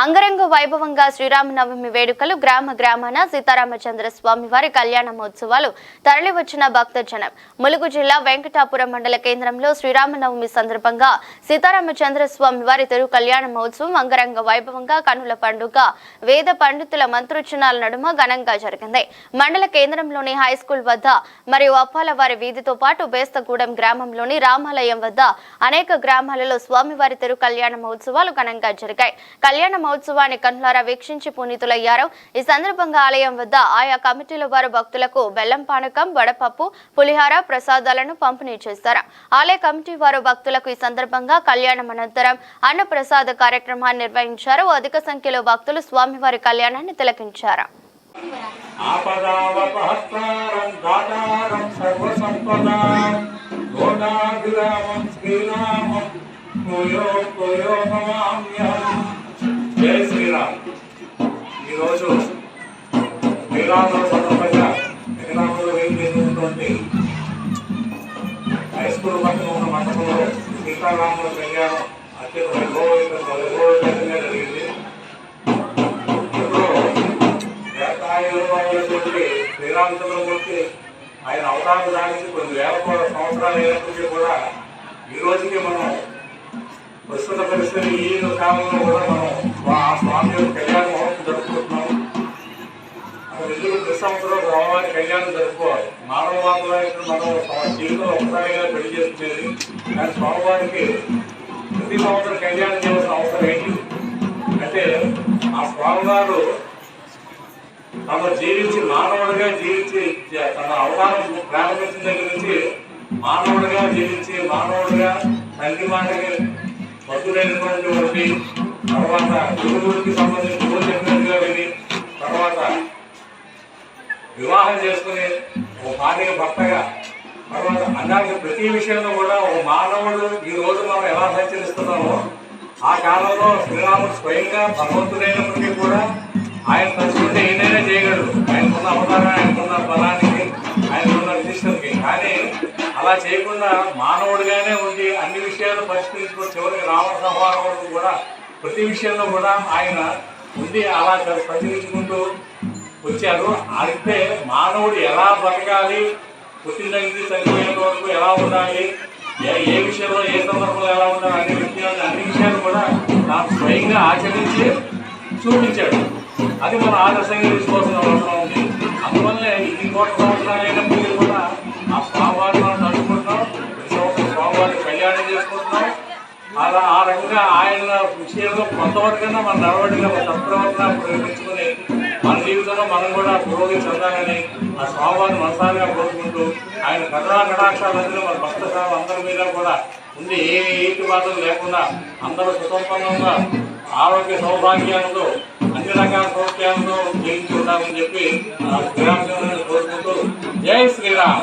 అంగరంగ వైభవంగా శ్రీరామనవమి వేడుకలు గ్రామ గ్రామాన సీతారామచంద్ర స్వామి వారి కళ్యాణ మహోత్సవాలు తరలివచ్చిన భక్తజనం. ములుగు జిల్లా వెంకటాపురం మండల కేంద్రంలో శ్రీరామనవమి సందర్భంగా సీతారామచంద్ర స్వామి వారి తిరు కళ్యాణ మహోత్సవం అంగరంగ వైభవంగా కనుల పండుగ వేద పండితుల మంత్రోచ్చనాల నడుమ ఘనంగా జరిగింది. మండల కేంద్రంలోని హై స్కూల్ వద్ద మరియు అప్పాల వారి వీధితో పాటు బేస్తగూడెం గ్రామంలోని రామాలయం వద్ద అనేక గ్రామాలలో స్వామివారి తిరు కళ్యాణ మహోత్సవాలు ఘనంగా జరిగాయి. కళ్యాణ మహోత్సవాన్ని కన్నులారా వీక్షించి పునీతులయ్యారు. ఈ సందర్భంగా ఆలయం వద్ద ఆయా కమిటీల వారు భక్తులకు బెల్లం పానకం వడపప్పు పులిహార ప్రసాదాలను పంపిణీ చేశారు. ఆలయ కమిటీ వారు భక్తులకు ఈ సందర్భంగా కళ్యాణం అనంతరం అన్న ప్రసాద కార్యక్రమాన్ని నిర్వహించారు. అధిక సంఖ్యలో భక్తులు స్వామివారి కళ్యాణాన్ని తిలకించారు. ఆపదావపహత్తారం జై శ్రీరామ్. ఈరోజు శ్రీరాముల సందర్భంగా శ్రీరాములు వేయించేటువంటి హై స్కూల్ పక్కన ఉన్న మండపంలో సీతారాముల కళ్యాణం అత్యంత వైభవంగా వైభవంగా జరిగింది. ఇందులో వేతాయులైనటువంటి శ్రీరామచంద్రమూర్తి ఆయన అవతారం దానికి కొన్ని వేల కోట్ల సంవత్సరాలు అయినప్పటికీ కూడా ఈ రోజుకి మనం ప్రస్తుత పరిస్థితి ఈ కాలంలో కళ్యాణం జరుపుకోవాలి. మానవ మాత్రమే మనం జీవితంలో ఒకసారిగా పెళ్ళి చేసుకునేది. కానీ స్వామివారికి ప్రతి సంవత్సరం కళ్యాణం చేయాల్సిన అవసరం ఏంటి? అంటే ఆ స్వామివారు తను జీవించి మానవుడిగా జీవించి తన అవతారం ప్రారంభించిన దగ్గర నుంచి మానవుడిగా జీవించి మానవుడిగా తండ్రి మాటకి మధురైనటువంటి తర్వాత గురువుడికి సంబంధించి వివాహం చేసుకుని ఒక భార్య భర్తగా తర్వాత అలాగే ప్రతి విషయంలో కూడా ఒక మానవుడు ఈ రోజు మనం ఎలా సంచరిస్తున్నామో ఆ కాలంలో శ్రీరాముడు స్వయంగా భగవంతుడైనప్పటికీ కూడా ఆయన తలుచుకుంటే ఏదైనా చేయగలడు. ఆయనకున్న అవతారం ఆయనకున్న బలానికి ఆయనకున్న విశిష్టతకి. కానీ అలా చేయకుండా మానవుడిగానే ఉండి అన్ని విషయాలు పరిష్కరించుకుని చివరికి రావణ సంహారం వరకు కూడా ప్రతి విషయంలో కూడా ఆయన ఉండి అలా పరిశీలించుకుంటూ వచ్చారు. అంటే మానవుడు ఎలా బతకాలి పుట్టిన దగ్గర నుంచి చనిపోయేంత వరకు ఎలా ఉండాలి ఏ ఏ విషయంలో ఏ సందర్భంలో ఎలా ఉండాలి అనే విషయాలు అన్ని విషయాలు కూడా నాకు స్వయంగా ఆచరించి చూపించాడు. అది మనం ఆదర్శంగా తీసుకోవాల్సిన అవసరం ఉంది. అందువల్లే ఇన్ని కోట్ల సంవత్సరాలు కూడా ఆ స్వామివారిని మనం తలుచుకుంటున్నాం ప్రతి సంవత్సరం స్వామివారిని కళ్యాణం చేసుకుంటున్నాం. అలా ఆ రకంగా ఆయన విషయంలో కొంతవరకైనా మన నడవడిగా మన సత్ప్రవర్తన ప్రయోగించుకుని మన జీవితంలో మనం కూడా పురోగతి చెందాలని ఆ స్వామివారిని మనసారిగా కోరుకుంటూ ఆయన కథా కటాక్షాలందరూ మన భక్త సేవ అందరి మీద కూడా ఉండి ఏ ఏటి బాధలు లేకుండా అందరూ సుసంపన్నంగా ఆరోగ్య సౌభాగ్యాలతో అన్ని రకాల సౌఖ్యాలతో జీవించి చెప్పి ఆ శ్రీరామచంద్రుని కోరుకుంటూ జై శ్రీరామ్.